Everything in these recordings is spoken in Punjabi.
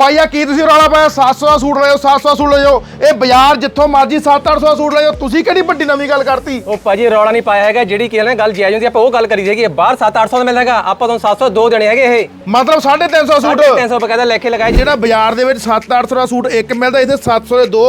ਬਾਈਆ ਕੀ ਤੁਸੀਂ ਰੌਲਾ ਪਾਇਆ? 700 ਦਾ ਸੂਟ ਲਿਓ 700 ਦਾ ਸੂਟ ਲਿਓ ਇਹ ਬਾਜ਼ਾਰ ਜਿੱਥੋਂ ਮਰਜ਼ੀ 7-800 ਦਾ ਸੂਟ ਲਿਓ ਤੁਸੀਂ ਕਿਹੜੀ ਵੱਡੀ ਨਵੀਂ ਗੱਲ ਕਰਤੀ? ਉਹ ਭਾਜੀ ਰੌਲਾ ਨਹੀਂ ਪਾਇਆ ਹੈਗਾ। ਜਿਹੜੀ ਕੀ ਨਾ ਗੱਲ ਜਾਇਜ਼ ਹੁੰਦੀ ਆਪਾਂ ਉਹ ਗੱਲ ਕਰੀ ਸੀਗੀ ਬਾਹਰ 7-800 ਦਾ ਮਿਲਦਾ ਹੈਗਾ। ਆਪਾਂ ਤੁਹਾਨੂੰ 700 ਦੋ ਦੇਣੇ ਹੈਗੇ ਇਹ। ਮਤਲਬ 350 ਸੂਟ। 300 ਬਕਾਇਦਾ ਲੈ ਕੇ ਲਗਾਏ ਜਿਹੜਾ ਬਾਜ਼ਾਰ ਦੇ ਵਿੱਚ 7-800 ਦਾ ਸੂਟ ਇੱਕ ਮਿਲਦਾ ਇੱਥੇ 700 ਦੇ ਦੋ।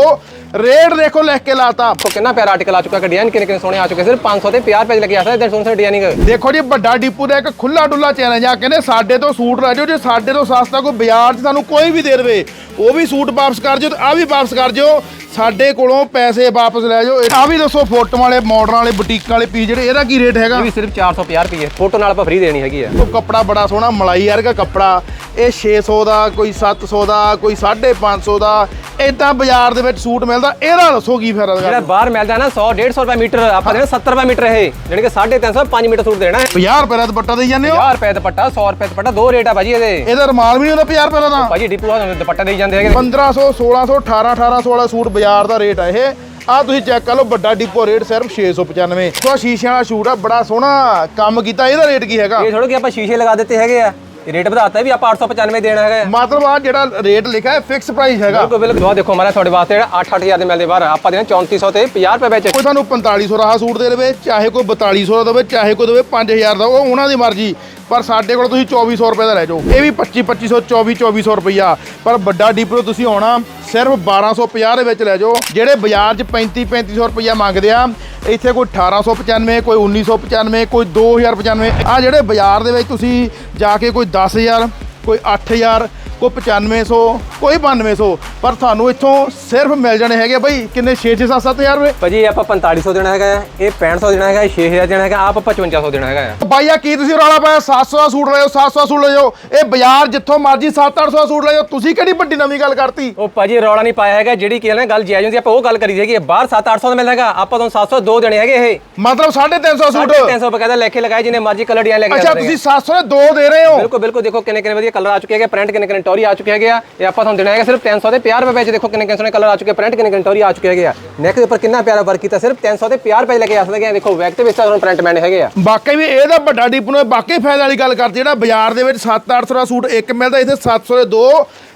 ਰੇਟ ਦੇਖੋ ਲਿਖ ਕੇ ਲਾਤਾ। ਦੇਖੋ ਕਿੰਨਾ ਪਿਆਰਾ ਆਰਟੀਕਲ ਆ ਚੁੱਕਾ ਡਿਜ਼ਾਈਨ ਕਿੰਨੇ ਕਿੰਨੇ ਸੋਹਣੇ ਆ ਚੁੱਕੇ ਸਿਰਫ 500 ਤੇ 50 ਰੁਪਏ ਲੈ ਕੇ ਆ ਸਕਦੇ ਇਧਰ ਸੋਹਣੇ ਡਿਜ਼ਾਈਨਿੰਗ ਦੇਖੋ ਜੀ ਵੱਡਾ ਡੀਪੂ ਦਾ ਇੱਕ ਖੁੱਲਾ ਡੁੱਲਾ ਚੈਲੰਜ ਆ ਕਹਿੰਦੇ ਸਾਡੇ ਤੋਂ ਸੂਟ ਲੈ ਜਾਓ ਜੇ ਸਾਡੇ ਤੋਂ ਸਸਤਾ ਕੋਈ ਬਾਜ਼ਾਰ 'ਚ ਸਾਨੂੰ ਕੋਈ ਵੀ ਦੇ ਦੇਵੇ ਉਹ ਵੀ ਸੂਟ ਵਾਪਸ ਕਰ ਜਿਓ ਤੇ ਆ ਵੀ ਵਾਪਸ ਕਰ ਜਿਓ। ਸਾਡੇ ਕੋਲੋਂ ਪੈਸੇ ਵਾਪਸ ਲੈ ਜਾਓ। ਆ ਵੀ ਦੱਸੋ ਫੋਟੋ ਵਾਲੇ ਮਾਡਰਨ ਵਾਲੇ ਬੁਟੀਕਾਂ ਵਾਲੇ ਪੀਸ ਜਿਹੜੇ ਇਹਦਾ ਕੀ ਰੇਟ ਹੈਗਾ? ਇਹ ਵੀ ਸਿਰਫ 450 ਰੁਪਏ ਫੋਟੋ ਨਾਲ ਆਪਾਂ ਫ੍ਰੀ ਦੇਣੀ ਹੈਗੀ ਆ। ਉਹ ਕੱਪੜਾ ਬੜਾ ਸੋਹਣਾ ਮਲਾਈ ਵਰਗਾ ਕੱਪੜਾ ਇਹ 600 ਦਾ ਕੋਈ 700 ਦਾ ਕੋਈ 550 ਦਾ ਇਦਾਂ ਬਾਜ਼ਾਰ ਦੇ ਵਿੱਚ ਸੂਟ ਮਿਲਦਾ ਇਹਦਾ ਦੱਸੋ ਕੀ ਫਾਇਦਾ ਜਿਹੜਾ ਬਾਹਰ ਮਿਲਦਾ ਨਾ 100 150 ਰੁਪਏ ਮੀਟਰ ਆਪਾਂ ਦੇਣਾ 70 ਰੁਪਏ ਮੀਟਰ ਇਹ ਜਾਣੀ ਕਿ 350 5 ਮੀਟਰ ਸੂਟ ਦੇਣਾ ਹੈ। 50 ਰੁਪਏ ਦਾ ਦੁਪੱਟਾ ਦੇਈ ਜਾਂਦੇ ਹੋ? 50 ਰੁਪਏ ਦੁਪੱਟਾ 100 ਰੁਪਏ ਦੁਪੱਟਾ ਦੋ ਰੇਟ ਆ ਭਾਜੀ ਇਹਦੇ। ਇਹਦਾ ਰਮਾਲ ਵੀ ਨਹੀਂ ਹੁੰਦਾ 50 ਰੁਪਏ ਦਾ ਤਾਂ। ਭਾਜੀ ਡਿਪੂ ਆ ਦੁਪੱਟਾ ਦੇਈ ਜਾਂਦੇ ਹੈਗੇ। 1500 1600 18 1800 ਵਾਲਾ ਸੂਟ ਬਾਜ਼ਾਰ ਦਾ ਰੇਟ ਆ ਇਹ। ਆ ਤੁਸੀਂ ਚੈੱਕ ਕਰ ਲਓ ਵੱਡਾ ਡਿਪੋ ਰੇਟ ਸਿਰਫ 695 ਸੋ ਸ਼ੀਸ਼ਿਆਂ ਵਾਲਾ ਸ਼ੂਟ ਆ ਬੜਾ ਸੋਹਣਾ ਕੰਮ ਕੀਤਾ ਇਹਦਾ ਰੇਟ ਕੀ ਹੈਗਾ? ਇਹ ਥੋੜਾ ਕਿ ਆਪਾਂ ਸ਼ੀਸ਼ੇ ਲਗਾ ਦਿੱਤੇ ਹੈਗੇ ਆ। ਰੇਟ ਵਧਾਤਾ ਵੀ ਆਪਾਂ 895 ਦੇਣਾ ਹੈਗਾ ਮਤਲਬ ਆ ਜਿਹੜਾ ਰੇਟ ਲਿਖਿਆ ਹੈ ਫਿਕਸ ਪ੍ਰਾਈਸ ਹੈਗਾ। ਬਿਲਕੁਲ ਬਿਲਕੁਲ। ਆਹ ਦੇਖੋ ਮਾਰਾ ਤੁਹਾਡੇ ਵਾਸਤੇ ਜਿਹੜਾ 8-8000 ਦੇ ਮਿਲਦੇ ਬਾਹਰ ਆਪਾਂ ਦੇਣਾ 3400 ਤੇ 50 ਰੁਪਏ ਵਿੱਚ। ਕੋਈ ਤੁਹਾਨੂੰ 4500 ਦਾ ਆਹ ਸੂਟ ਦੇ ਦੇਵੇ ਚਾਹੇ ਕੋਈ 4200 ਦਾ ਦੇਵੇ ਚਾਹੇ ਕੋਈ ਦੇਵੇ 5000 ਦਾ ਉਹ ਉਹਨਾਂ ਦੀ ਮਰਜ਼ੀ। ਪਰ ਸਾਡੇ ਕੋਲ ਤੁਸੀਂ 2400 ਰੁਪਏ ਦਾ ਲੈ ਜਾਓ। ਇਹ ਵੀ 25 2500 24 2400 ਰੁਪਈਆ। ਪਰ ਵੱਡਾ ਡੀਪਰੋ ਤੁਸੀਂ ਆਉਣਾ ਸਿਰਫ 1250 ਦੇ ਵਿੱਚ ਲੈ ਜਾਓ। ਜਿਹੜੇ ਬਾਜ਼ਾਰ 'ਚ 35 3500 ਰੁਪਈਆ ਮੰਗਦੇ ਆ ਇੱਥੇ ਕੋਈ 1895 ਕੋਈ 1995 ਕੋਈ 2095 ਆ ਜਿਹੜੇ ਬਾਜ਼ਾਰ ਦੇ ਵਿੱਚ ਤੁਸੀਂ ਜਾ ਕੇ ਕੋਈ 10000 ਕੋਈ 8000 ਕੋਈ 9500 ਕੋਈ 9200 ਪਰ ਤੁਹਾਨੂੰ ਇੱਥੋਂ ਸਿਰਫ ਮਿਲ ਜਾਣੇ ਹੈਗੇ ਬਈ ਕਿੰਨੇ 6 6 7 7000 ਰੁਪਏ। ਭਾਜੀ ਆਪਾਂ 4500 ਦੇਣਾ ਹੈਗਾ ਆ, ਇਹ 6500 ਦੇਣਾ ਹੈਗਾ ਇਹ 6000 ਦੇਣਾ ਹੈਗਾ ਆਪ ਆਪਾਂ 5500 ਦੇਣਾ ਹੈਗਾ। ਆ। ਬਾਈਆ ਕੀ ਤੁਸੀਂ ਰੌਲਾ ਪਾਇਆ? 700 ਦਾ ਸੂਟ ਲਿਓ 700 ਦਾ ਸੂਟ ਲਿਓ ਇਹ ਬਾਜ਼ਾਰ ਜਿੱਥੋਂ ਮਰਜ਼ੀ 7-800 ਦਾ ਸੂਟ ਲਿਓ ਤੁਸੀਂ ਕਿਹੜੀ ਵੱਡੀ ਨਵੀਂ ਗੱਲ ਕਰਤੀ? ਉਹ ਭਾਜੀ ਰੌਲਾ ਨਹੀਂ ਪਾਇਆ ਹੈਗਾ ਜਿਹੜੀ ਕੀ ਹੈ ਨਾ ਗੱਲ ਜਾਇਜ਼ ਹੁੰਦੀ ਆਪਾਂ ਉਹ ਗੱਲ ਕਰੀ ਸੀਗੀ ਬਾਹਰ 7-800 ਦਾ ਮਿਲਦਾ ਹੈਗਾ ਆਪਾਂ ਤੁਹਾਨੂੰ 700 ਦੋ ਦੇਣੇ ਹੈਗੇ ਇਹ। ਮਤਲਬ 350 ਸੂਟ। 350 ਬਕਾਇਦਾ ਲੈ ਕੇ ਲਗਾਏ ਜਿੰਨੇ ਮਰਜ਼ੀ ਕਲਰ ਡਿਜ਼ਾਈਨ ਲੈ ਕੇ ਅੱਛਾ ਤੁਸੀਂ 700 ਦੇ ਦੋ ਦੇ ਰਹੇ ਹੋ? ਬਿਲਕੁਲ ਬਿਲਕੁਲ ਦੇਖੋ ਕਿੰਨੇ ਕਿੰਨੇ ਵਧੀਆ ਕਲਰ ਆ ਚੁੱਕੇ ਹੈਗੇ ਪ੍ਰਿੰਟ ਕਿੰਨੇ ਕਿੰਨੇ ਟੋਰੀ ਆ ਚੁੱਕੇ ਹੈਗੇ ਆ ਇਹ ਆਪਾਂ ਤੁਹਾਨੂੰ ਦੇਣਾ ਹੈਗਾ ਸਿਰਫ 300 ਤੇ 50 ਰੁਪਏ ਵਿੱਚ। ਦੇਖੋ ਕਿੰਨੇ ਕਿੰਨੇ ਸੋਹਣੇ ਕਲਰ ਆ ਚੁੱਕੇ ਪ੍ਰਿੰਟ ਕਿੰਨੇ ਕਿੰਨੇ ਆ ਚੁੱਕੇ ਹੈਗੇ ਆ ਨੈਕ ਦੇ ਉੱਪਰ ਕਿੰਨਾ ਪਿਆਰਾ ਵਰਕ ਕੀਤਾ, ਸਿਰਫ 300 ਤੇ 50 ਰੁਪਏ ਲੈ ਕੇ ਆ ਸਕਦੇ ਆ ਦੇਖੋ ਵੈਕ ਤੇ ਵਿੱਚ ਤੁਹਾਨੂੰ ਪ੍ਰਿੰਟ ਮੈਨੇ ਹੈਗੇ ਆ। ਬਾਕੀ ਵੀ ਇਹਦਾ ਵੱਡਾ ਡਿਪਨ ਨੂੰ ਬਾਕੀ ਫਾਇਦੇ ਵਾਲੀ ਗੱਲ ਕਰਦੀ ਜਿਹੜਾ ਬਾਜ਼ਾਰ ਦੇ ਵਿੱਚ 7-800 ਦਾ ਸੂਟ ਇੱਕ ਮਿਲਦਾ ਇੱਥੇ 700 ਦੇ ਦੋ।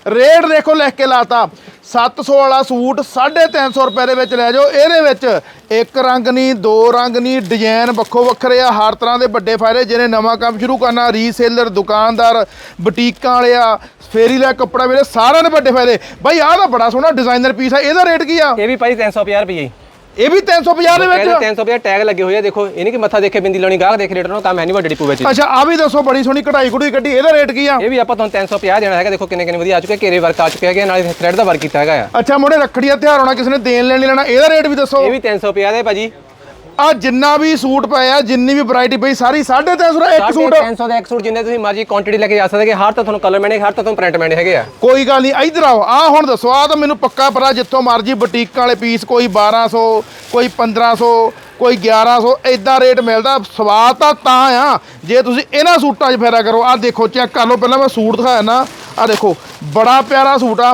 ਰੇਟ ਦੇਖੋ ਲਿਖ ਕੇ ਲਾਤਾ। 700 ਵਾਲਾ ਸੂਟ 350 ਰੁਪਏ ਦੇ ਵਿੱਚ ਲੈ ਜਾਓ। ਇਹਦੇ ਵਿੱਚ ਇੱਕ ਰੰਗ ਨਹੀਂ ਦੋ ਰੰਗ ਨਹੀਂ ਡਿਜ਼ਾਈਨ ਵੱਖੋ ਵੱਖਰੇ ਆ, ਹਰ ਤਰ੍ਹਾਂ ਦੇ ਵੱਡੇ ਫਾਇਦੇ। ਜਿਹਨੇ ਨਵਾਂ ਕੰਮ ਸ਼ੁਰੂ ਕਰਨਾ ਰੀਸੇਲਰ ਦੁਕਾਨਦਾਰ, ਬੁਟੀਕਾਂ ਵਾਲੇ ਆ ਫੇਰੀ ਲੈ ਕੱਪੜਾ ਵੇਲੇ ਸਾਰਿਆਂ ਦੇ ਵੱਡੇ ਫਾਇਦੇ। ਬਾਈ, ਆਹ ਤਾਂ ਬੜਾ ਸੋਹਣਾ ਡਿਜ਼ਾਈਨਰ ਪੀਸ ਆ, ਇਹਦਾ ਰੇਟ ਕੀ ਆ? ਇਹ ਵੀ ਭਾਜੀ 350 ਰੁਪਏ ਹੀ। ਇਹ ਵੀ 350 ਦੇ ਵਿੱਚ? 300 ਰੁਪਏ ਟੈਗ ਲੱਗੇ ਹੋਏ ਆ ਦੇਖੋ ਇਹ ਨਹੀਂ ਕਿ ਮੱਥਾ ਦੇਖੇ ਬਿੰਦੀ ਲਾਉਣੀ ਗਾਹਕ ਦੇਖ ਰੇਟ ਨੂੰ ਕੰਮ ਹੈ ਨਹੀਂ ਵੱਡੇ ਡਿਪੂ ਵਿੱਚ। ਅੱਛਾ ਆ ਵੀ ਦੱਸੋ ਬੜੀ ਸੋਹਣੀ ਕਢਾਈ ਕਢੂਈ ਕੱਢੀ ਇਹਦਾ ਰੇਟ ਕੀ ਆ? ਇਹ ਵੀ ਆਪਾਂ ਤੁਹਾਨੂੰ 350 ਦੇਣਾ ਹੈਗਾ ਦੇਖੋ ਕਿੰਨੇ ਕਿੰਨੇ ਵਧੀਆ ਆ ਚੁੱਕੇ ਘੇਰੇ ਵਰਕ ਆ ਚੁੱਕੇ ਹੈਗੇ ਨਾਲੇ ਥ੍ਰੈਡ ਦਾ ਵਰਕ ਕੀਤਾ ਹੈਗਾ ਆ। ਅੱਛਾ ਮੋੜੇ ਰੱਖੜੀ ਦਾ ਆਉਣਾ ਕਿਸੇ ਨੇ ਦੇਣ ਲੈਣ ਲੈਣਾ ਇਹਦਾ ਰੇਟ ਵੀ ਦੱਸੋ। ਇਹ ਵੀ 350 ਦੇ ਭਾਜੀ। ਆ ਜਿੰਨਾ ਵੀ ਸੂਟ ਪਏ ਆ ਜਿੰਨੀ ਵੀ ਵੈਰਾਈਟੀ ਪਈ ਸਾਰੀ 350 ਦਾ ਇੱਕ ਸੂਟ। 300 ਦਾ ਇੱਕ ਸੂਟ ਜਿੰਨੇ ਤੁਸੀਂ ਮਰਜ਼ੀ ਕੁਆਂਟੀਟੀ ਲੈ ਕੇ ਜਾ ਸਕਦੇ ਹਰ ਤਾਂ ਤੁਹਾਨੂੰ ਕਲਰ ਮੈਨੇ ਹਰ ਤਾਂ ਤੁਹਾਨੂੰ ਪ੍ਰਿੰਟ ਮੈਨੇ ਹੈਗੇ ਆ। ਕੋਈ ਗੱਲ ਨਹੀਂ ਇਧਰ ਆਓ ਆ ਹੁਣ ਦੱਸੋ ਆ ਤਾਂ ਮੈਨੂੰ ਪੱਕਾ ਪਤਾ ਜਿੱਥੋਂ ਮਰਜ਼ੀ ਬੁਟੀਕਾਂ ਵਾਲੇ ਪੀਸ ਕੋਈ 1200 ਕੋਈ 1500 ਕੋਈ 1100 ਇਦਾਂ ਰੇਟ ਮਿਲਦਾ ਸਵਾਦ ਤਾਂ ਤਾਂ ਆ। ਜੇ ਤੁਸੀਂ ਇਹਨਾਂ ਸੂਟਾਂ 'ਚ ਫਾਇਦਾ ਕਰੋ ਆ ਦੇਖੋ ਚੈੱਕ ਕਰ ਲਓ ਪਹਿਲਾਂ ਮੈਂ ਸੂਟ ਦਿਖਾਇਆ ਨਾ ਆ ਦੇਖੋ ਬੜਾ ਪਿਆਰਾ ਸੂਟ ਆ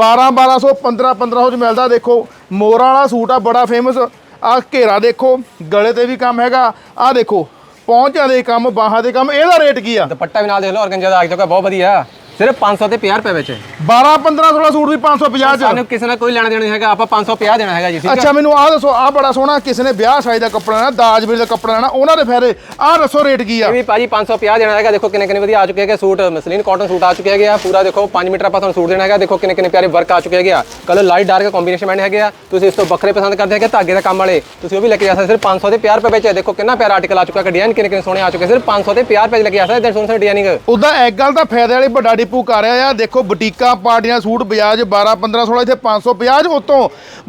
12 1200 15 1500 'ਚ ਮਿਲਦਾ ਦੇਖੋ ਮੋਰਾਂ ਵਾਲਾ ਸੂਟ ਆ ਬੜਾ ਫੇਮਸ ਆ ਘੇਰਾ ਦੇਖੋ, ਗਲੇ ਤੇ ਵੀ ਕੰਮ ਹੈਗਾ। ਆ ਦੇਖੋ ਪਹੁੰਚਾਂ ਦੇ ਕੰਮ, ਬਾਹਾਂ ਦੇ ਕੰਮ, ਇਹਦਾ ਰੇਟ ਕੀ ਆ? ਦੁਪੱਟਾ ਵੀ ਨਾਲ ਦੇਖ ਲਓ, ਔਰਗੰਜਾ ਦਾ ਆ ਚੁੱਕਾ, ਬਹੁਤ ਵਧੀਆ। ਸਿਰਫ 500 ਤੇ 50 ਰੁਪਏ ਵਿੱਚ। 12 1500 ਦਾ ਸੂਟ ਵੀ 550 'ਚ। ਸਾਨੂੰ ਕਿਸੇ ਨਾਲ ਕੋਈ ਲੈਣਾ ਦੇਣਾ ਹੈਗਾ ਆਪਾਂ 550 ਦੇਣਾ ਹੈਗਾ ਜੀ ਠੀਕ ਅੱਛਾ ਮੈਨੂੰ ਆਹ ਦੱਸੋ ਆਹ ਬੜਾ ਸੋਹਣਾ ਕਿਸੇ ਨੇ ਵਿਆਹ ਸਾਈ ਦਾ ਕੱਪੜਾ ਲੈਣਾ ਦਾਜ ਵੀਰ ਦਾ ਕੱਪੜਾ ਲੈਣਾ ਉਹਨਾਂ ਦੇ ਫਾਇਦੇ ਆਹ ਦੱਸੋ ਰੇਟ ਕੀ ਆ? ਇਹ ਵੀ ਭਾਜੀ 550 ਦੇਣਾ ਹੈਗਾ ਦੇਖੋ ਕਿੰਨੇ ਕਿੰਨੇ ਵਧੀਆ ਆ ਚੁੱਕੇ ਹੈਗੇ ਸੂਟ ਮਸਲੀਨ ਕਾਟਨ ਸੂਟ ਆ ਚੁੱਕੇ ਹੈਗੇ ਆ ਪੂਰਾ ਦੇਖੋ 5 ਮੀਟਰ ਆਪਾਂ ਤੁਹਾਨੂੰ ਸੂਟ ਦੇਣਾ ਹੈਗਾ ਦੇਖੋ ਕਿੰਨੇ ਕਿੰਨੇ ਪਿਆਰੇ ਵਰਕ ਆ ਚੁੱਕੇ ਹੈਗੇ ਆ। ਕਲਰ ਲਾਈਟ ਡਾਰਕ ਕੰਬੀਨੇਸ਼ਨ ਮੈਨੇ ਹੈਗੇ ਆ ਤੁਸੀਂ ਇਸ ਤੋਂ ਵੱਖਰੇ ਪਸੰਦ ਕਰਦੇ ਹੈਗੇ ਧਾਗੇ ਦਾ ਕੰਮ ਵਾਲੇ ਤੁਸੀਂ ਉਹ ਵੀ ਲੈ ਕੇ ਜਾ ਸਕਦੇ ਸਿਰਫ 500 ਦੇ 50 ਰੁਪਏ ਵਿੱਚ ਦੇਖੋ ਕਿੰਨਾ ਪਿਆਰਾ ਆਰਟੀਕਲ ਆ ਚੁੱਕਾ ਡਿਜ਼ਾਈਨ ਕਿੰਨੇ ਕਿੰਨੇ ਸੋਹਣੇ ਆ ਚੁੱਕੇ ਸਿਰਫ 500 ਦੇ 50 ਰੁਪਏ ਲੈ ਕੇ ਜਾ ਸਕਦੇ ਸੋਹਣੇ ਸੋਹਣੇ ਡਿਜ਼ਾਈਨਿੰਗ ਉਦਾਂ ਇੱਕ ਗੱਲ ਤਾਂ ਫਾਇਦੇ ਵਾਲੀ ਵੱਡਾ ਡਿਪੂ ਕਰ ਰਿਹਾ ਆ ਦੇਖੋ, ਬੁਟੀਕਾਂ ਪਾਰਟੀਆਂ ਸੂਟ, ਵਿਆਜ 12 15 16 ਇੱਥੇ 550 ਉਤੋਂ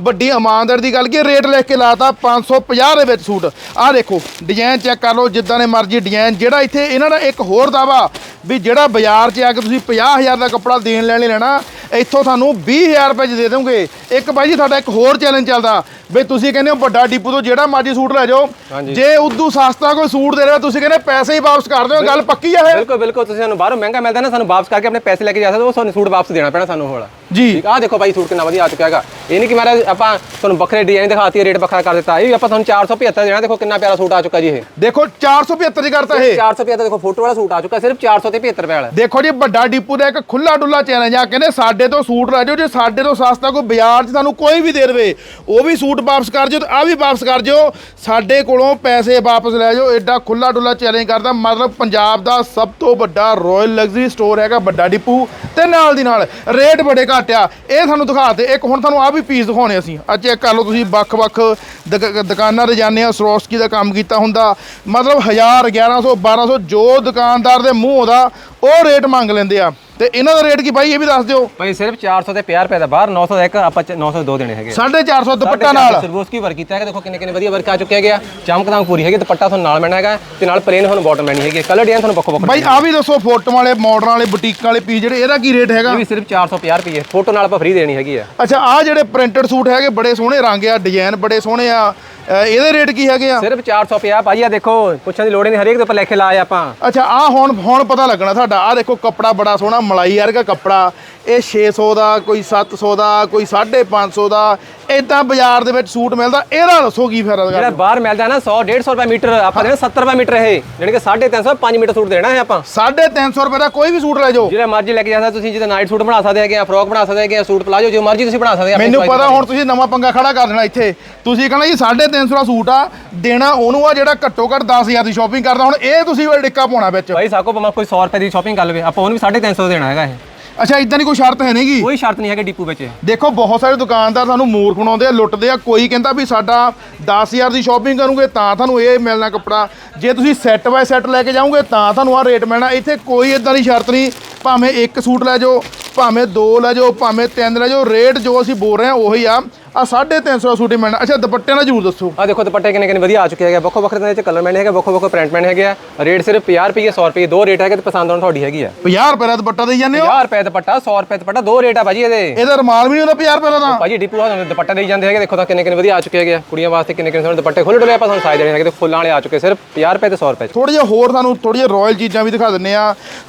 ਵੱਡੀ ਇਮਾਨਦਾਰ ਦੀ ਗੱਲ ਕੀ ਰੇਟ ਲਿਖ ਕੇ ਲਾਤਾ 550 ਦੇ ਵਿੱਚ ਸੂਟ। ਆਹ ਦੇਖੋ ਡਿਜ਼ਾਈਨ ਚੈੱਕ ਕਰ ਲਓ, ਜਿੱਦਾਂ ਦੇ ਮਰਜ਼ੀ ਡਿਜ਼ਾਈਨ ਜਿਹੜਾ ਇੱਥੇ ਇਹਨਾਂ ਦਾ ਇੱਕ ਹੋਰ ਦਾਵਾ ਵੀ ਜਿਹੜਾ ਬਾਜ਼ਾਰ 'ਚ ਆ ਕੇ ਤੁਸੀਂ 50000 ਦਾ ਕੱਪੜਾ ਦੇਣ ਲੈਣ ਲਈ ਲੈਣਾ ਇੱਥੋਂ ਤੁਹਾਨੂੰ 20000 ਰੁਪਏ 'ਚ ਦੇ ਦੋਗੇ ਇੱਕ ਬਾਈ ਜੀ ਤੁਹਾਡਾ ਇੱਕ ਹੋਰ ਚੈਲੰਜ ਚੱਲਦਾ। ਵੀ ਤੁਸੀਂ ਕਹਿੰਦੇ ਹੋ ਵੱਡਾ ਡਿਪੂ ਤੋਂ ਜਿਹੜਾ ਮਰਜ਼ੀ ਸੂਟ ਲੈ ਜਾਓ। ਜੇ ਉਦੋਂ ਸਸਤਾ ਕੋਈ ਸੂਟ ਦੇ ਰਿਹਾ ਤੁਸੀਂ ਕਹਿੰਦੇ ਪੈਸੇ ਹੀ ਵਾਪਸ ਕਰ ਦਿਓ ਗੱਲ ਪੱਕੀ ਆ ਇਹ? ਬਿਲਕੁਲ ਬਿਲਕੁਲ ਤੁਸੀਂ ਸਾਨੂੰ ਬਾਹਰੋਂ ਮਹਿੰਗਾ ਮਿਲਦਾ ਨਾ ਸਾਨੂੰ ਵਾਪਸ ਕਰਕੇ ਆਪਣੇ ਪੈਸੇ ਲੈ ਕੇ ਜਾ ਸਕਦੇ ਹੋ ਉਹ ਸਾਨੂੰ ਸੂਟ ਵਾਪਸ ਦੇਣਾ ਪੈਣਾ ਸਾਨੂੰ ਹੋਲਾ ਜੀ। ਆ ਦੇਖੋ ਭਾਈ ਸੂਟ ਕਿੰਨਾ ਵਧੀਆ ਆ ਚੁੱਕਾ ਹੈਗਾ। ਇਹ ਨਹੀਂ ਕਿ ਮਹਾਰਾਜ ਆਪਾਂ ਤੁਹਾਨੂੰ ਵੱਖਰੇ ਡਿਜ਼ਾਈਨ ਦਿਖਾਤੀ ਰੇਟ ਵੱਖਰਾ ਕਰ ਦਿੱਤਾ। ਇਹ ਵੀ ਆਪਾਂ ਤੁਹਾਨੂੰ 475 ਦੇਣਾ। ਦੇਖੋ ਕਿੰਨਾ ਪਿਆਰਾ ਸੂਟ ਆ ਚੁੱਕਾ ਜੀ ਇਹ। ਦੇਖੋ 475 ਦੀ ਕਰਤਾ ਇਹ। 475 ਦੇਖੋ ਫੋਟੋ ਵਾਲਾ ਸੂਟ ਆ ਚੁੱਕਾ। ਸਿਰਫ 475 ਰੁਪਏ ਵਾਲਾ ਦੇਖੋ ਜੀ ਵੱਡਾ ਡੀਪੂ ਦਾ ਇੱਕ ਖੁੱਲਾ ਡੁੱਲਾ ਚੈਲੰਜ ਆ ਕਹਿੰਦੇ ਸਾਡੇ ਤੋਂ ਸੂਟ ਲੈ ਜਾਓ ਜੇ ਸਾਡੇ ਤੋਂ ਸਸਤਾ ਕੋਈ ਬਾਜ਼ਾਰ 'ਚ ਤੁਹਾਨੂੰ ਕੋਈ ਵੀ ਦੇ ਦੇਵੇ ਉਹ ਵੀ ਸੂਟ ਵਾਪਸ ਕਰ ਜਿਓ ਤੇ ਆ ਵੀ ਵਾਪਸ ਕਰ ਜਿਓ। ਸਾਡੇ ਕੋਲੋਂ ਪੈਸੇ ਵਾਪਸ ਲੈ ਜਾਓ। ਐਡਾ ਖੁੱਲਾ ਡੁੱਲਾ ਚੈਲੰਜ ਕਰਦਾ। ਮਤਲਬ ਪੰਜਾਬ ਦਾ ਸਭ ਤੋਂ ਵੱਡਾ ਰਾਇਲ ਲਗਜ਼ਰੀ ਸਟੋਰ ਹੈਗਾ ਵੱਡਾ ਡੀਪੂ। ਤੇ ਨਾਲ ਦੀ ਨਾਲ ਰੇਟ ਬੜੇ ਘੱਟ ਆ ਇਹ ਸਾਨੂੰ ਦਿਖਾਤੇ ਇੱਕ ਹੁਣ ਤੁਹਾਨੂੰ ਆ ਵੀ ਪੀਸ ਦਿਖਾਉਣੇ ਅਸੀਂ। ਅੱਜ ਚੈੱਕ ਕਰ ਲਓ ਤੁਸੀਂ, ਵੱਖ-ਵੱਖ ਦੁਕ- ਦੁਕਾਨਾਂ ਤੇ ਜਾਂਦੇ ਆ ਸਰੋਸਕੀ ਦਾ ਕੰਮ ਕੀਤਾ ਹੁੰਦਾ। ਮਤਲਬ 1000 1100 1200 ਜੋ ਦੁਕਾਨਦਾਰ ਦੇ ਮੂੰਹ ਦਾ ਉਹ ਰੇਟ ਮੰਗ ਲੈਂਦੇ ਆ। ਤੇ ਇਹਨਾਂ ਦਾ ਰੇਟ ਕੀ ਬਾਈ ਇਹ ਵੀ ਦੱਸ ਦਿਓ। ਭਾਈ ਸਿਰਫ 400 ਤੇ 50 ਰੁਪਏ ਦਾ ਬਾਹਰ 900 ਦਾ ਇੱਕ ਆਪਾਂ 902 ਦੇਣੇ ਹੈਗੇ। 450 ਦੁਪੱਟਾ ਨਾਲ। ਸਰਵੋਸ ਕੀ ਵਰਕ ਕੀਤਾ ਹੈਗਾ ਦੇਖੋ ਕਿੰਨੇ ਕਿੰਨੇ ਵਧੀਆ ਵਰਕ ਆ ਚੁੱਕਿਆ ਗਿਆ ਚਮਕਦਾਰ ਪੂਰੀ ਹੈਗੀ ਦੁਪੱਟਾ ਤੁਹਾਨੂੰ ਨਾਲ ਮਿਲਣਾ ਹੈਗਾ ਤੇ ਨਾਲ ਪਲੇਨ ਤੁਹਾਨੂੰ ਬਾਟਮ ਮਿਲਣੀ ਹੈਗੀ। ਕਲਰ ਡਿਜ਼ਾਈਨ ਤੁਹਾਨੂੰ ਵੱਖੋ ਵੱਖ ਬਾਈ ਆ ਵੀ ਦੱਸੋ ਫੋਟੋ ਵਾਲੇ ਮਾਡਰਨ ਵਾਲੇ ਬੁਟੀਕ ਵਾਲੇ ਪੀਸ ਜਿਹੜੇ ਇਹਦਾ ਕੀ ਰੇਟ ਹੈਗਾ? ਇਹ ਵੀ ਸਿਰਫ 450 ਰੁਪਏ ਫੋਟੋ ਨਾਲ ਆਪਾਂ ਫ੍ਰੀ ਦੇਣੀ ਹੈਗੀ ਆ। ਅੱਛਾ ਆ ਜਿਹੜੇ ਪ੍ਰਿੰਟਡ ਸੂਟ ਹੈਗੇ ਬੜੇ ਸੋਹਣੇ ਰੰਗ ਆ ਡਿਜ਼ਾਈਨ ਬੜੇ ਸੋਹਣੇ ਆ। ਅ, ਇਹਦੇ ਰੇਟ ਕੀ ਹੈਗੇ ਆ? ਸਿਰਫ 450 ਭਾਜੀ ਆ ਦੇਖੋ ਪੁੱਛਣ ਦੀ ਲੋੜ ਹੀ ਨਹੀਂ ਹਰੇਕ ਦੇ ਉੱਪਰ ਲਿਖ ਲਾਏ ਆਪਾਂ। ਅੱਛਾ ਆ ਹੁਣ ਹੁਣ ਪਤਾ ਲੱਗਣਾ ਤੁਹਾਡਾ। ਆ ਦੇਖੋ ਕੱਪੜਾ ਬੜਾ ਸੋਹਣਾ ਮਲਾਈ ਵਰਗਾ ਕੱਪੜਾ। ਇਹ 600 ਦਾ ਕੋਈ 700 ਦਾ ਕੋਈ 550 ਦਾ ਇਦਾਂ ਬਾਜ਼ਾਰ ਦੇ ਵਿੱਚ ਸੂਟ ਮਿਲਦਾ ਇਹਦਾ ਦੱਸੋ ਕੀ ਫਾਇਦਾ ਜਿਹੜਾ ਬਾਹਰ ਮਿਲਦਾ ਨਾ 100 150 ਰੁਪਏ ਮੀਟਰ ਆਪਾਂ ਦੇਣਾ 70 ਰੁਪਏ ਮੀਟਰ ਇਹ ਜਾਣੀ ਕਿ 350 5 ਮੀਟਰ ਸੂਟ ਦੇਣਾ ਹੈ ਆਪਾਂ। 350 ਰੁਪਏ ਦਾ ਕੋਈ ਵੀ ਸੂਟ ਲੈ ਜਾਓ। ਜਿਹੜਾ ਮਰਜ਼ੀ ਲੈ ਕੇ ਜਾ ਸਕਦੇ ਤੁਸੀਂ ਜਿਹਦਾ ਨਾਈਟ ਸੂਟ ਬਣਾ ਸਕਦੇ ਹੈਗੇ ਆ ਫਰੋਕ ਬਣਾ ਸਕਦੇ ਹੈਗੇ ਆ ਸੂਟ ਪਲਾਜੋ ਜੋ ਮਰਜ਼ੀ ਤੁਸੀਂ ਬਣਾ ਸਕਦੇ ਆ ਮੈਨੂੰ ਪਤਾ ਹੁਣ ਤੁਸੀਂ ਨਵਾਂ ਪੰਗਾ ਖੜਾ ਕਰ ਦੇਣਾ ਇੱਥੇ। ਤੁਸੀਂ ਕਹਣਾ ਜੀ 350 ਦਾ ਸੂਟ ਆ ਦੇਣਾ ਉਹਨੂੰ ਆ ਜਿਹੜਾ ਘੱਟੋ ਘੱਟ 10000 ਦੀ ਸ਼ਾਪਿੰਗ ਕਰਦਾ। ਹੁਣ ਇਹ ਤੁਸੀਂ ਡਿੱਕਾ ਪਾਉਣਾ ਵਿੱਚ। ਭਾਈ ਸਾਕੋ ਭਾਵੇਂ ਕੋਈ 100 ਰੁਪਏ ਦੀ ਸ਼ਾਪਿੰਗ ਕਰ ਲਵੇ ਆਪਾਂ ਉਹਨੂੰ ਵੀ 350 ਦੇਣਾ ਹੈਗਾ ਇਹ। ਅੱਛਾ ਇਦਾਂ ਦੀ ਕੋਈ ਸ਼ਰਤ ਹੈ ਨਹੀਂਗੀ? ਕੋਈ ਸ਼ਰਤ ਨਹੀਂ ਹੈਗੀ ਡਿਪੂ ਵਿੱਚ। ਦੇਖੋ ਬਹੁਤ ਸਾਰੇ ਦੁਕਾਨਦਾਰ ਸਾਨੂੰ ਮੂਰਖ ਬਣਾਉਂਦੇ ਆ ਲੁੱਟਦੇ ਆ। ਕੋਈ ਕਹਿੰਦਾ ਵੀ ਸਾਡਾ 10000 ਦੀ ਸ਼ਾਪਿੰਗ ਕਰੋਗੇ ਤਾਂ ਤੁਹਾਨੂੰ ਇਹ ਮਿਲਣਾ ਕੱਪੜਾ। ਜੇ ਤੁਸੀਂ ਸੈੱਟ ਬਾਏ ਸੈੱਟ ਲੈ ਕੇ ਜਾਓਗੇ ਤਾਂ ਤੁਹਾਨੂੰ ਆ ਰੇਟ ਮਿਲਣਾ। ਇੱਥੇ ਕੋਈ ਇਦਾਂ ਦੀ ਸ਼ਰਤ ਨਹੀਂ। ਭਾਵੇਂ ਇੱਕ ਸੂਟ ਲੈ ਜਾਓ ਭਾਵੇਂ ਦੋ ਲੈ ਜਾਓ ਭਾਵੇਂ ਤਿੰਨ ਲੈ ਜਾਓ ਰੇਟ ਜੋ ਅਸੀਂ ਬੋਲ ਰਹੇ ਆ ਉਹੀ ਆ। ਆ 350 ਦਾ ਸੂਟ ਮਿਲਣਾ। ਅੱਛਾ ਦੁਪੱਟੇ ਦਾ ਜ਼ਰੂਰ ਦੱਸੋ। ਆ ਦੇਖੋ ਦੁਪੱਟੇ ਕਿੰਨੇ ਕਿੰਨੇ ਵਧੀਆ ਆ ਚੁੱਕੇ ਹੈਗੇ। ਵੱਖੋ ਵੱਖਰੇ ਦੇ ਕਲਰ ਮੈਨ ਹੈਗਾ ਵੱਖੋ ਵੱਖੋ ਪ੍ਰਿੰਟ ਮੈਨ ਹੈਗੇ ਆ। ਰੇਟ ਸਿਰਫ 50 ਰੁਪਏ 100 ਰੁਪਏ ਦੋ ਰੇਟ ਹੈਗੇ ਤੇ ਪਸੰਦ ਆਉਣ ਤੁਹਾਡੀ ਹੈਗੀ ਆ। 50 ਰੁਪਏ ਦਾ ਦੁਪੱਟਾ ਦੇਈ ਜਾਂਦੇ ਹੋ? 50 ਰੁਪਏ ਦੁਪੱਟਾ 100 ਰੁਪਏ ਦੁਪੱਟਾ ਦੋ ਰੇਟ ਆ ਭਾਜੀ ਇਹਦੇ। ਇਹਦਾ ਰਮਾਲ ਵੀ ਨਹੀਂ ਹੁੰਦਾ 50 ਰੁਪਏ ਦਾ ਤਾਂ? ਭਾਜੀ ਡਿਪੂ ਆ ਦੁਪੱਟਾ ਦੇਈ ਜਾਂਦੇ ਹੈਗੇ ਦੇਖੋ ਤਾਂ ਕਿੰਨੇ ਕਿੰਨੇ ਵਧੀਆ ਆ ਚੁੱਕੇ ਹੈਗੇ ਕੁੜੀਆਂ ਵਾਸਤੇ ਕਿੰਨੇ ਕਿੰਨੇ ਸੋਹਣੇ ਦੁਪੱਟੇ ਖੁੱਲ੍ਹ ਡੁੱਲੇ ਆਪਾਂ ਤੁਹਾਨੂੰ ਸਾਈਜ਼ ਦੇਣੇ ਹੈਗੇ ਤੇ ਫੁੱਲਾਂ ਵਾਲੇ ਆ ਚੁੱਕੇ ਸਿਰਫ 50 ਰੁਪਏ ਤੇ 100 ਰੁਪਏ 'ਚ। ਥੋੜੇ ਜਿਹਾ ਹੋਰ ਸਾਨੂੰ ਥੋੜੀ ਜਿਹੀ ਰਾਇਲ ਚੀਜ਼ਾਂ ਵੀ ਦਿਖਾ ਦਿੰਨੇ ਆ।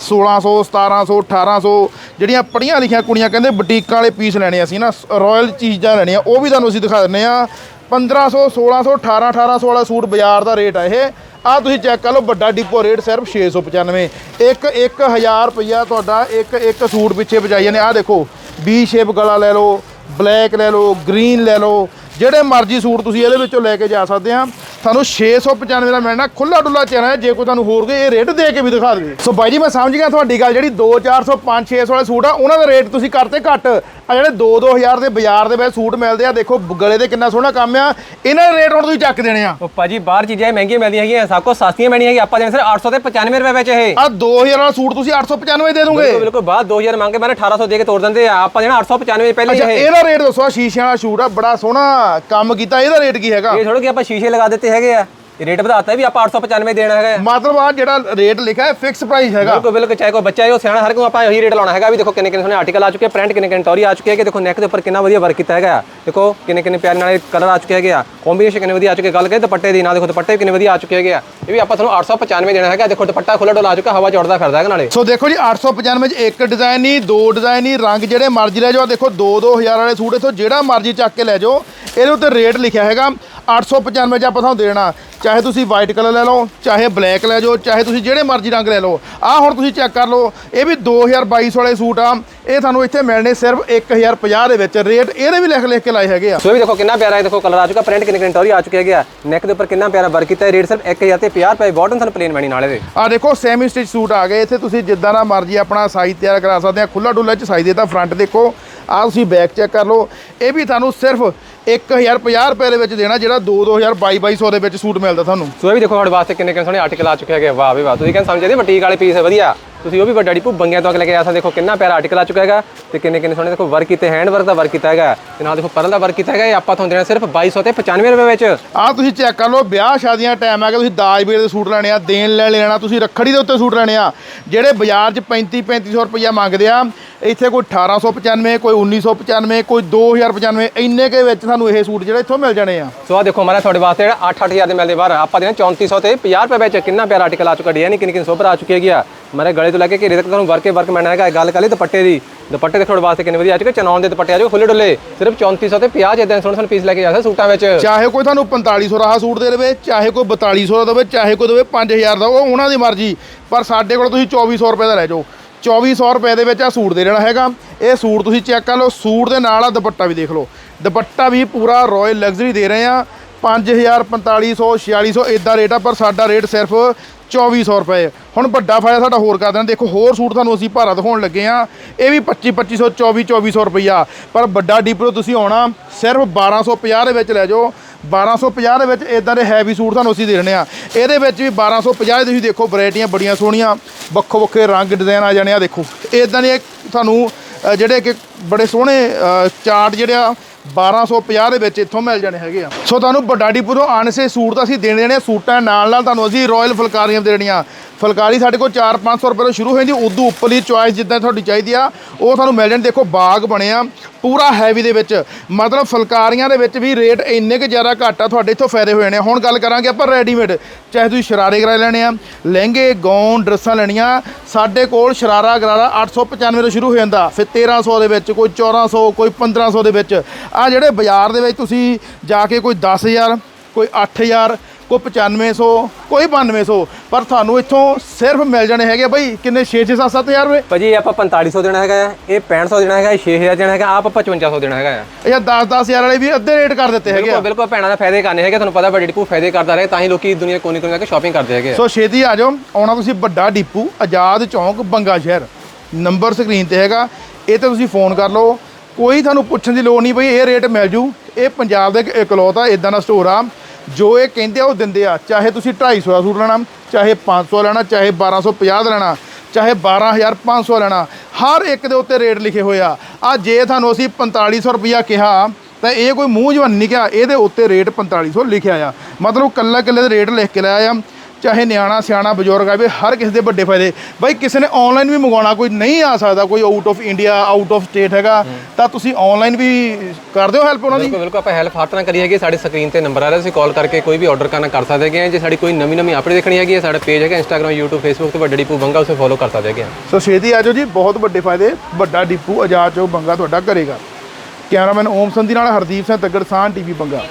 1600 1700 1800 ਜਿਹੜੀਆਂ ਪੜੀਆਂ ਲਿਖੀਆਂ ਕੁੜੀਆਂ ਕਹਿੰਦੇ ਬੁਟੀਕਾਂ ਵਾਲੇ ਪੀਸ ਲੈਣੇ ਅਸੀਂ ਨਾ ਰਾਇਲ ਚੀਜ਼ਾਂ ਲੈਣੀਆਂ ਉਹ ਵੀ ਤੁਹਾਨੂੰ ਅਸੀਂ ਦਿਖਾ ਦਿੰਨੇ ਆ 1500 1600 18 1800 ਵਾਲਾ ਸੂਟ ਬਾਜ਼ਾਰ ਦਾ ਰੇਟ ਆ ਇਹ। ਆ ਤੁਸੀਂ ਚੈੱਕ ਕਰ ਲਓ, ਵੱਡਾ ਡਿਪੋ ਰੇਟ ਸਿਰਫ 695 ਇੱਕ 1000 ਰੁਪਈਆ ਤੁਹਾਡਾ ਇੱਕ ਇੱਕ ਸੂਟ ਪਿੱਛੇ ਬਚਾਈ ਜਾਂਦੇ। ਆ ਦੇਖੋ ਵੀ ਸ਼ੇਪ ਗਲਾ ਲੈ ਲਓ ਬਲੈਕ ਲੈ ਲਓ ਗ੍ਰੀਨ ਲੈ ਲਓ। ਜਿਹੜੇ ਮਰਜ਼ੀ ਸੂਟ ਤੁਸੀਂ ਇਹਦੇ ਵਿੱਚੋਂ ਲੈ ਕੇ ਜਾ ਸਕਦੇ ਆ। ਤੁਹਾਨੂੰ 695 ਦਾ ਮਿਲਣਾ ਖੁੱਲਾ ਡੁੱਲਾ ਹੈ ਜੇ ਕੋਈ ਤੁਹਾਨੂੰ ਹੋਰ ਕੋਈ ਇਹ ਰੇਟ ਦੇ ਕੇ ਵੀ ਦਿਖਾ ਦੇਵੇ। ਸੋ ਬਾਈ ਜੀ ਮੈਂ ਸਮਝ ਗਿਆ ਤੁਹਾਡੀ ਗੱਲ ਜਿਹੜੀ 2 400 5 600 ਵਾਲੇ ਸੂਟ ਆ ਉਹਨਾਂ ਦਾ ਰੇਟ ਤੁਸੀਂ ਕਰਤੇ ਘੱਟ ਆ ਜਿਹੜੇ 2 2000 ਦੇ ਬਾਜ਼ਾਰ ਦੇ ਵਿੱਚ ਸੂਟ ਮਿਲਦੇ ਆ ਦੇਖੋ ਗਲੇ ਦੇ ਕਿੰਨਾ ਸੋਹਣਾ ਕੰਮ ਆ ਇਹਨਾਂ ਦੇ ਰੇਟ ਹੁਣ ਤੁਸੀਂ ਚੱਕ ਦੇਣੇ ਆ। ਉਹ ਭਾਜੀ ਬਾਹਰ ਚੀਜ਼ਾਂ ਮਹਿੰਗੀਆਂ ਮਿਲਦੀਆਂ ਹੈਗੀਆਂ ਸਾਕੋ ਸਸਤੀਆਂ ਮਿਲਣੀਆਂ ਹੈਗੀਆਂ ਆਪਾਂ ਦੇਣੇ ਸਿਰ 800 ਤੇ 95 ਰੁਪਏ ਵਿੱਚ ਇਹ। ਆ 2000 ਵਾਲਾ ਸੂਟ ਤੁਸੀਂ 895 ਦੇ ਦੋਗੇ। ਬਿਲਕੁਲ ਬਾਅਦ 2000 ਮੰਗੇ ਮੈਂ 1800 ਦੇ ਕੇ ਤੋੜ ਦਿੰਦੇ ਆ ਆਪਾਂ ਦੇਣਾ 895 ਪਹਿਲੇ ਇਹ। ਇਹਦਾ ਰੇਟ ਦੱਸੋ ਸ਼ੀਸ਼ਿਆਂ ਵਾਲਾ ਸੂਟ ਆ ਬੜਾ ਸੋਹਣਾ। ਕੰਮ ਕੀਤਾ, ਇਹਦਾ ਰੇਟ ਕੀ ਹੈਗਾ? ਇਹ ਥੋੜਾ ਕਿ ਆਪਾਂ ਸ਼ੀਸ਼ੇ ਲਗਾ ਦਿੱਤੇ ਹੈਗੇ ਆ। ਰੇਟ ਵਧਾਤਾ ਵੀ ਆਪਾਂ 895 ਦੇਣਾ ਹੈਗਾ। ਮਤਲਬ ਆ ਜਿਹੜਾ ਰੇਟ ਲਿਖਿਆ ਹੈ ਫਿਕਸ ਪ੍ਰਾਈਸ ਹੈਗਾ। ਬਿਲਕੁਲ ਬਿਲਕੁਲ ਚਾਹੇ ਕੋਈ ਬੱਚਾ ਹੈ ਉਹ ਸਿਆਣਾ ਹਰ ਕੋਈ ਆਪਾਂ ਇਹੀ ਰੇਟ ਲਾਉਣਾ ਹੈਗਾ ਵੀ ਦੇਖੋ ਕਿੰਨੇ ਕਿੰਨੇ ਸੋਹਣੇ ਆਰਟੀਕਲ ਆ ਚੁੱਕੇ ਪ੍ਰਿੰਟ ਕਿੰਨੇ ਕਿੰਨੇ ਟੌਰੀ ਆ ਚੁੱਕੇ ਹੈਗੇ ਦੇਖੋ ਨੈਕ ਦੇ ਉੱਪਰ ਕਿੰਨਾ ਵਧੀਆ ਵਰਕ ਕੀਤਾ ਹੈਗਾ ਦੇਖੋ ਕਿੰਨੇ ਕਿੰਨੇ ਪਿਆਰੇ ਨਾਲੇ ਕਲਰ ਆ ਚੁੱਕੇ ਹੈਗੇ ਆ। ਕੰਬੀਨੇਸ਼ਨ ਕਿੰਨੇ ਵਧੀਆ ਆ ਚੁੱਕੇ ਗੱਲ ਕਰੇ ਦੁਪੱਟੇ ਦੀ ਨਾਲ ਦੇਖੋ ਦੁਪੱਟੇ ਕਿੰਨੇ ਵਧੀਆ ਆ ਚੁੱਕੇ ਹੈਗੇ ਆ। ਇਹ ਵੀ ਆਪਾਂ ਤੁਹਾਨੂੰ 895 ਦੇਣਾ ਹੈਗਾ ਦੇਖੋ ਦੁਪੱਟਾ ਖੁੱਲਾ ਡੋਲਾ ਆ ਚੁੱਕਾ ਹਵਾ ਚ ਉੱਡਦਾ ਫਿਰਦਾ ਹੈਗਾ ਨਾਲੇ। ਸੋ ਦੇਖੋ ਜੀ 895 ਚ ਇੱਕ ਡਿਜ਼ਾਈਨ ਨਹੀਂ ਦੋ ਡਿਜ਼ਾਈਨ ਨਹੀਂ ਰੰਗ ਜਿਹੜੇ ਮਰਜ਼ੀ ਲੈ ਜਾਓ ਦੇਖੋ 2-2000 ਵਾਲੇ ਸੂਟ ਇਥੋਂ ਜਿਹੜਾ ਮਰਜ਼ੀ ਚੱਕ ਕੇ ਲੈ ਜਾਓ ਇਹਦੇ ਉੱਤੇ ਰੇਟ ਲਿਖਿਆ ਹੈਗਾ 895 ਚ ਆਪਾਂ ਤੁਹਾਨੂੰ ਦੇਣਾ। ਚਾਹੇ ਤੁਸੀਂ ਵਾਈਟ ਕਲਰ ਲੈ ਲਓ ਚਾਹੇ ਬਲੈਕ ਲੈ ਜਾਓ ਚਾਹੇ ਤੁਸੀਂ ਜਿਹੜੇ ਮਰਜ਼ੀ ਰੰਗ ਲੈ ਲਓ। ਆਹ ਹੁਣ ਤੁਸੀਂ ਚੈੱਕ ਕਰ ਲਓ ਇਹ ਵੀ 2022 ਵਾਲੇ ਸੂਟ ਆ। ਇਹ ਤੁਹਾਨੂੰ ਇੱਥੇ ਮਿਲਣੇ ਸਿਰਫ 1050 ਦੇ ਵਿੱਚ। ਰੇਟ ਇਹਦੇ ਵੀ ਲਿਖ ਲਿਖ ਕੇ ਲਾਏ ਹੈਗੇ ਆ। ਸੋ ਵੀ ਦੇਖੋ ਕਿੰਨਾ ਪਿਆਰਾ ਹੈ ਦੇਖੋ ਕਲਰ ਆ ਚੁੱਕਾ। ਪ੍ਰਿੰਟ ਕਿੰਨੇ ਕਿੰਨੇ ਟੌਰੀ ਆ ਚੁੱਕੇ ਹੈਗੇ ਆ। ਨੈਕ ਦੇ ਉੱਪਰ ਕਿੰਨਾ ਪਿਆਰਾ ਵਰਕ ਕੀਤਾ ਹੈ। ਰੇਟ ਸਿਰਫ 1000 ਤੇ 50 ਰੁਪਏ। ਬਾਟਮ ਤੁਹਾਨੂੰ ਪਲੇਨ ਮੈਣੀ ਨਾਲੇ ਦੇ। ਆ ਦੇਖੋ ਸੈਮੀ ਸਟਿਚ ਸੂਟ ਆ ਗਏ। ਇੱਥੇ ਤੁਸੀਂ ਜਿੱਦਾਂ ਦਾ ਮਰਜ਼ੀ ਆਪਣਾ ਸਾਈਜ਼ ਤਿਆਰ ਕਰਾ ਸਕਦੇ ਆ। ਖੁੱਲਾ ਡੁੱਲਾ ਚ ਸਾਈਜ਼ ਦੇਤਾ ਫਰੰਟ ਦੇਖੋ। ਆ ਤੁਸੀਂ ਬੈਕ ਚੈੱਕ ਕਰ ਲਓ। ਇਹ ਵੀ ਤੁਹਾਨੂੰ ਸਿਰਫ 1050 ਰੁਪਏ ਦੇ ਵਿੱਚ ਦੇਣਾ ਜਿਹੜਾ 2 2000 2200 ਦੇ ਵਿੱਚ ਸੂਟ ਮਿਲਦਾ ਤੁਹਾਨੂੰ। ਸੋ ਇਹ ਵੀ ਦੇਖੋ ਤੁਹਾਡੇ ਵਾਸਤੇ ਕਿੰਨੇ ਕਿੰਨੇ ਸੋਹਣੇ ਆਰਟੀਕਲ ਆ ਚੁੱਕੇ ਹੈਗੇ। ਵਾਹ ਵੀ ਵਾਹ। ਤੁਸੀਂ ਕਹਿੰਦੇ ਸਮਝਦੇ ਬਟੀਕ ਵਾਲੇ ਪੀਸ ਵਧੀਆ। ਤੁਸੀਂ ਉਹ ਵੀ ਵੱਡਾ ਡਿਪੂ ਬੰਗਿਆਂ ਤੋਂ ਲੈ ਕੇ ਆ ਸਕਦੇ ਦੇਖੋ ਕਿੰਨਾ ਪਿਆਰਾ ਆਰਟੀਕਲ ਆ ਚੁੱਕਾ ਹੈਗਾ ਤੇ ਕਿੰਨੇ ਕਿੰਨੇ ਸੋਹਣੇ ਦੇਖੋ ਵਰਕ ਕੀਤੇ ਹੈਂਡ ਵਰਕ ਦਾ ਵਰਕ ਕੀਤਾ ਹੈਗਾ। ਤੇ ਨਾਲ ਦੇਖੋ ਪਰਲ ਦਾ ਵਰਕ ਕੀਤਾ ਹੈਗਾ ਇਹ ਆਪਾਂ ਤੁਹਾਨੂੰ ਦੇਣਾ ਸਿਰਫ 2200 ਤੇ 95 ਰੁਪਏ ਵਿੱਚ। ਆ ਤੁਸੀਂ ਚੈੱਕ ਕਰ ਲਓ ਵਿਆਹ ਸ਼ਾਦੀਆਂ ਟਾਈਮ ਆ ਗਿਆ ਤੁਸੀਂ ਦਾਜ ਬੇਰ ਦੇ ਸੂਟ ਲੈਣੇ ਆ ਦੇਣ ਲੈ ਲੈਣਾ ਤੁਸੀਂ ਰੱਖੜੀ ਦੇ ਉੱਤੇ ਸੂਟ ਲੈਣੇ ਆ। ਜਿਹੜੇ ਬਾਜ਼ਾਰ 'ਚ 35 3500 ਰੁਪਈਆ ਮੰਗਦੇ ਆ ਇੱਥੇ ਕੋਈ 1895 ਕੋਈ 1995 ਕੋਈ 2095 ਇੰਨੇ ਕੇ ਵਿੱਚ ਤੁਹਾਨੂੰ ਇਹ ਸੂਟ ਜਿਹੜਾ ਇੱਥੋਂ ਮਿਲ ਜਾਣੇ ਆ। ਸੋ ਆ ਦੇਖੋ ਮਾਰਾ ਤੁਹਾਡੇ ਵਾਸਤੇ ਜਿਹੜਾ 8-8000 ਦੇ ਮਿਲਦੇ ਬਾਹਰ ਆਪਾਂ ਦੇਣਾ 3400 ਤੇ 50 ਰੁਪਏ ਵਿੱਚ। ਕਿੰਨਾ ਪਿਆਰਾ ਆਰਟੀਕਲ ਆ ਚੁੱਕਾ ਡਿਜ਼ਾਈਨ ਕਿੰਨੀ ਕਿੰਨੀ ਸੋਬਰ ਆ ਚੁੱਕੀ ਹੈਗੀ ਆ। ਮਾਰੇ ਗਲੇ ਤੋਂ ਲੈ ਕੇ ਘੇਰੇ ਤੱਕ ਤੁਹਾਨੂੰ ਵਰਕੇ ਵਰਕ ਮਿਲਣਾ ਹੈਗਾ ਗੱਲ ਕਰੀ ਦੁਪੱਟੇ ਦੀ। ਦੁਪੱਟੇ ਦੇਖੋ ਵਾਸਤੇ ਕਿੰਨੇ ਵਧੀਆ ਆ ਚੁੱਕੇ ਚਨੌਨ ਦੇ ਦੁਪੱਟੇ ਆ ਜੋ ਖੁੱਲੇ ਡੁੱਲੇ, ਸਿਰਫ 3400 ਤੇ 50 ਇਦਾਂ ਸੋਹਣੇ ਸੋਹਣੇ ਪੀਸ ਲੈ ਕੇ ਜਾ ਸਕਦੇ ਸੂਟਾਂ ਵਿੱਚ। ਚਾਹੇ ਕੋਈ ਤੁਹਾਨੂੰ 4500 ਦਾ ਸੂਟ ਦੇ ਦੇਵੇ, ਚਾਹੇ ਕੋਈ 4200 ਦਾ ਦੇਵੇ, ਚਾਹੇ ਕੋਈ ਦੇਵੇ 5000 ਦਾ, ਉਹ ਉਹਨਾਂ ਦੀ ਮਰਜ਼ੀ। ਪਰ ਸਾਡੇ ਕੋਲ ਤੁਸੀਂ 2400 ਰੁਪਏ ਦਾ ਲੈ ਜਾਓ। 2400 ਰੁਪਏ ਦੇ ਵਿੱਚ ਆ ਸੂਟ ਦੇ ਦੇਣਾ ਹੈਗਾ। ਇਹ ਸੂਟ ਤੁਸੀਂ ਚੈੱਕ ਕਰ ਲਓ, ਸੂਟ ਦੇ ਨਾਲ ਆ ਦੁਪੱਟਾ ਵੀ ਦੇਖ ਲਓ। ਦੁਪੱਟਾ ਵੀ ਪੂਰਾ ਰਾਇਲ ਲਗਜ਼ਰੀ ਦੇ ਰਹੇ ਆ। 5000 4500 4600 ਇਦਾਂ ਰੇਟ ਆ, ਪਰ ਸਾਡਾ ਰੇਟ ਸਿਰਫ 2400 ਰੁਪਏ। ਹੁਣ ਵੱਡਾ ਫਾਇਦਾ ਸਾਡਾ ਹੋਰ ਕਰ ਦੇਣਾ। ਦੇਖੋ ਹੋਰ ਸੂਟ ਤੁਹਾਨੂੰ ਅਸੀਂ ਭਾਰਾ ਦਿਖਾਉਣ ਲੱਗੇ ਆ ਇਹ ਵੀ 25 2500 24 2400 ਰੁਪਈਆ। ਪਰ ਵੱਡਾ ਡੀਪਰੋ ਤੁਸੀਂ ਆਉਣਾ ਸਿਰਫ 1250 ਦੇ ਵਿੱਚ ਲੈ ਜਾਓ। 1250 ਦੇ ਵਿੱਚ ਇਦਾਂ ਦੇ ਹੈਵੀ ਸੂਟ ਤੁਹਾਨੂੰ ਅਸੀਂ ਦੇ ਰਹੇ ਆ ਇਹਦੇ ਵਿੱਚ ਵੀ 1250 ਦੇ ਤੁਸੀਂ ਦੇਖੋ ਵੈਰਾਈਟੀਆਂ ਬੜੀਆਂ ਸੋਹਣੀਆਂ। ਵੱਖੋ ਵੱਖਰੇ ਰੰਗ ਡਿਜ਼ਾਈਨ ਆ ਜਾਣੇ ਆ ਦੇਖੋ। ਇਦਾਂ ਦੇ ਤੁਹਾਨੂੰ ਜਿਹੜੇ ਕਿ ਬੜੇ ਸੋਹਣੇ ਅ, ਚਾਰਟ ਜਿਹੜੇ ਆ 1250 ਦੇ ਵਿੱਚ ਇੱਥੋਂ ਮਿਲ ਜਾਣੇ ਹੈਗੇ ਆ। ਸੋ ਤੁਹਾਨੂੰ ਬਡਾਡੀਪੁਰੋਂ ਆਣਸੇ ਸੂਟ ਤਾਂ ਅਸੀਂ ਦੇਣੇ ਦੇਣੇ ਆ, ਸੂਟਾਂ ਨਾਲ ਨਾਲ ਤੁਹਾਨੂੰ ਅਸੀਂ ਰਾਇਲ ਫੁਲਕਾਰੀਆਂ ਦੇਣੀਆਂ। ਫੁਲਕਾਰੀ ਸਾਡੇ ਕੋਲ 4-500 ਰੁਪਏ ਤੋਂ ਸ਼ੁਰੂ ਹੋ ਜਾਂਦੀ ਉਦੋਂ ਉੱਪਰਲੀ ਚੁਆਇਸ ਜਿੱਦਾਂ ਤੁਹਾਡੀ ਚਾਹੀਦੀ ਆ, ਉਹ ਤੁਹਾਨੂੰ ਮਿਲ ਜਾਣ ਦੇਖੋ ਬਾਗ ਬਣਿਆ ਪੂਰਾ ਹੈਵੀ ਦੇ ਵਿੱਚ। ਮਤਲਬ ਫੁਲਕਾਰੀਆਂ ਦੇ ਵਿੱਚ ਵੀ ਰੇਟ ਇੰਨੇ ਕੁ ਜ਼ਿਆਦਾ ਘੱਟ ਆ, ਤੁਹਾਡੇ ਇੱਥੋਂ ਫਾਇਦੇ ਹੋਏ ਨੇ। ਹੁਣ ਗੱਲ ਕਰਾਂਗੇ ਆਪਾਂ ਰੈਡੀਮੇਡ ਚਾਹੇ ਤੁਸੀਂ ਸ਼ਰਾਰੇ ਕਰਾਏ ਲੈਣੇ ਆ, ਲਹਿੰਗੇ ਗਾਊਨ ਡਰੈਸਾਂ ਲੈਣੀਆਂ, ਸਾਡੇ ਕੋਲ ਸ਼ਰਾਰਾ ਗਰਾਰਾ 895 ਤੋਂ ਸ਼ੁਰੂ ਹੋ ਜਾਂਦਾ। ਫਿਰ 1300 ਦੇ ਵਿੱਚ, ਕੋਈ 1400 ਕੋਈ 1500 ਦੇ ਵਿੱਚ। ਆ ਜਿਹੜੇ ਬਾਜ਼ਾਰ ਦੇ ਵਿੱਚ ਤੁਸੀਂ ਜਾ ਕੇ ਕੋਈ 10000 ਕੋਈ 8000 ਕੋਈ 9500 ਕੋਈ 9200 ਪਰ ਤੁਹਾਨੂੰ ਇੱਥੋਂ ਸਿਰਫ ਮਿਲ ਜਾਣੇ ਹੈਗੇ ਬਈ ਕਿੰਨੇ 6 6 7 7000 ਰੁਪਏ। ਭਾਜੀ ਆਪਾਂ 4500 ਦੇਣਾ ਹੈਗਾ ਇਹ 6500 ਦੇਣਾ ਹੈਗਾ ਇਹ 6000 ਦੇਣਾ ਹੈਗਾ ਆਪ ਆਪਾਂ 5500 ਦੇਣਾ ਹੈਗਾ ਇਹ 10 10000 ਵਾਲੇ ਵੀ ਅੱਧੇ ਰੇਟ ਕਰ ਦਿੱਤੇ ਹੈਗੇ ਆ। ਬਿਲਕੁਲ ਭੈਣਾਂ ਦਾ ਫਾਇਦੇ ਕਰਨੇ ਹੈਗੇ ਤੁਹਾਨੂੰ ਪਤਾ ਬੜੀ ਡਿਪੂ ਫਾਇਦੇ ਕਰਦਾ ਰਹੇ ਤਾਂ ਹੀ ਲੋਕੀ ਦੁਨੀਆ ਕੋਨੇ ਕੋਨੇ ਜਾ ਕੇ ਸ਼ਾਪਿੰਗ ਕਰਦੇ ਹੈਗੇ। ਸੋ ਛੇਤੀ ਆ ਜਾਓ ਆਉਣਾ ਤੁਸੀਂ ਵੱਡਾ ਡੀਪੂ ਆਜ਼ਾਦ ਚੌਂਕ ਬੰਗਾ ਸ਼ਹਿਰ। ਨੰਬਰ ਸਕਰੀਨ ਤੇ ਹੈਗਾ ਇਹ ਤੇ ਤੁਸੀਂ ਫੋਨ ਕਰ ਲਓ। ਕੋਈ ਤੁਹਾਨੂੰ ਪੁੱਛਣ ਦੀ ਲੋੜ ਨਹੀਂ ਬਈ ਇਹ ਰੇਟ ਮਿਲ ਜੂ। ਇਹ ਪੰਜਾਬ ਦਾ ਇੱਕ ਇਕਲੌਤਾ ਇਦਾਂ ਦਾ ਸਟੋਰ ਆ। ਜੋ ਇਹ ਕਹਿੰਦੇ ਆ ਉਹ ਦਿੰਦੇ ਆ। ਚਾਹੇ ਤੁਸੀਂ 250 ਦਾ ਸੂਟ ਲੈਣਾ, ਚਾਹੇ 500 ਲੈਣਾ, ਚਾਹੇ 1250 ਦਾ ਲੈਣਾ, ਚਾਹੇ 12500 ਲੈਣਾ, ਹਰ ਇੱਕ ਦੇ ਉੱਤੇ ਰੇਟ ਲਿਖੇ ਹੋਏ ਆ। ਆ ਜੇ ਤੁਹਾਨੂੰ ਅਸੀਂ 4500 ਰੁਪਇਆ ਕਿਹਾ, ਤਾਂ ਇਹ ਕੋਈ ਮੂੰਹ ਜਵਨ ਨਹੀਂ ਕਿਹਾ, ਇਹਦੇ ਉੱਤੇ ਰੇਟ 4500 ਲਿਖਿਆ ਆ। ਮਤਲਬ ਕੱਲਾ ਕੱਲੇ ਦੇ ਰੇਟ ਲਿਖ ਕੇ ਲਾਇਆ ਆ। ਚਾਹੇ ਨਿਆਣਾ ਸਿਆਣਾ ਬਜ਼ੁਰਗ ਆਵੇ ਹਰ ਕਿਸੇ ਦੇ ਵੱਡੇ ਫਾਇਦੇ। ਬਾਈ ਕਿਸੇ ਨੇ ਆਨਲਾਈਨ ਵੀ ਮੰਗਵਾਉਣਾ ਕੋਈ ਨਹੀਂ ਆ ਸਕਦਾ ਕੋਈ out of India out of state ਹੈਗਾ ਤਾਂ ਤੁਸੀਂ ਆਨਲਾਈਨ ਵੀ ਕਰਦੇ ਹੋ ਹੈਲਪ ਉਹਨਾਂ ਦੀ? ਬਿਲਕੁਲ ਬਿਲਕੁਲ ਆਪਾਂ ਹੈਲਪ ਹਰ ਤਰ੍ਹਾਂ ਕਰੀ ਹੈਗੀ ਸਾਡੇ ਸਕਰੀਨ ਤੇ ਨੰਬਰ ਆ ਰਿਹਾ ਤੁਸੀਂ ਕਾਲ ਕਰਕੇ ਕੋਈ ਵੀ ਆਰਡਰ ਕਰਨਾ ਕਰ ਸਕਦੇ ਹੈਗੇ ਆ ਜੇ ਸਾਡੀ ਕੋਈ ਨਵੀਂ ਨਵੀਂ ਅਪਡੇਟ ਦੇਖਣੀ ਹੈਗੀ ਹੈ ਸਾਡਾ ਪੇਜ ਹੈਗਾ ਇੰਸਟਾਗ੍ਰam YouTube Facebook ਤੇ ਵੱਡਾ ਡੀਪੂ ਬੰਗਾ ਉਸੇ ਫੋਲੋ ਕਰ ਸਕਦੇ ਹੈਗੇ ਆ। ਸੋ ਛੇਤੀ ਆ ਜਾਓ ਜੀ ਬਹੁਤ ਵੱਡੇ ਫਾਇਦੇ ਵੱਡਾ ਡਿਪੂ ਆਜ਼ਾਦ ਚੋ ਬੰਗਾ ਤੁਹਾਡਾ ਕਰੇਗਾ ਕੈਮਰਾਮੈਨ ਓਮ ਸੰਧੀ ਨਾਲ ਹਰਦੀਪ ਸਿੰਘ ਤੱਗੜ ਸਾਹ ਟੀਵੀ ਬੰਗਾ।